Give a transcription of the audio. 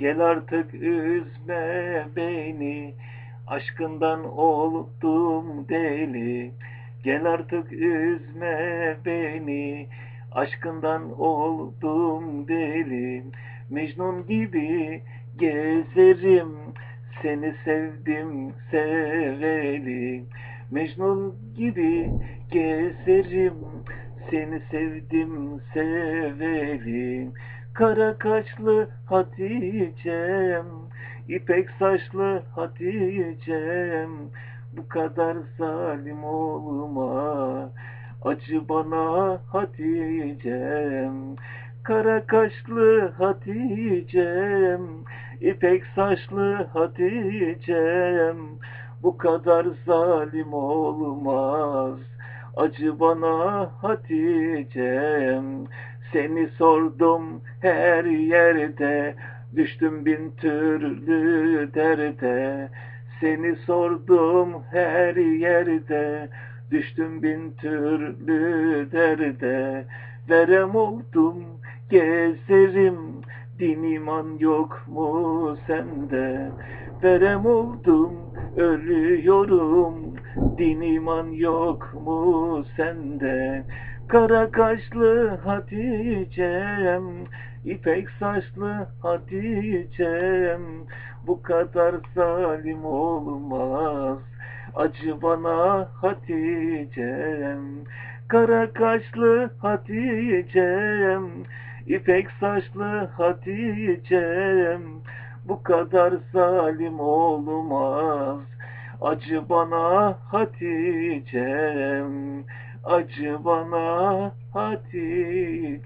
Gel artık üzme beni Aşkından oldum deli. Gel artık üzme beni Aşkından oldum deli. Mecnun gibi gezerim Seni sevdim seveli. Mecnun gibi gezerim Seni sevdim seveli Kara kaşlı Hatice'm İpek saçlı Hatice'm. Bu kadar zalim olma Acı bana Hatice'm. Kara kaşlı Hatice'm İpek saçlı Hatice'm. Bu kadar zalim olmaz Acı bana Hatice'm Seni sordum her yerde Düştüm bin türlü derde. Seni sordum her yerde Düştüm bin türlü derde. Verem oldum gezerim Din iman yok mu sende? Verem oldum ölüyorum Din iman yok mu sende Kara kaşlı Hatice'm İpek saçlı Hatice'm. Bu kadar zalim olmaz Acı bana Hatice'm. Kara kaşlı Hatice'm İpek saçlı Hatice'm. Bu kadar zalim olmaz Acı bana Hatice'm Acı bana Hatice'm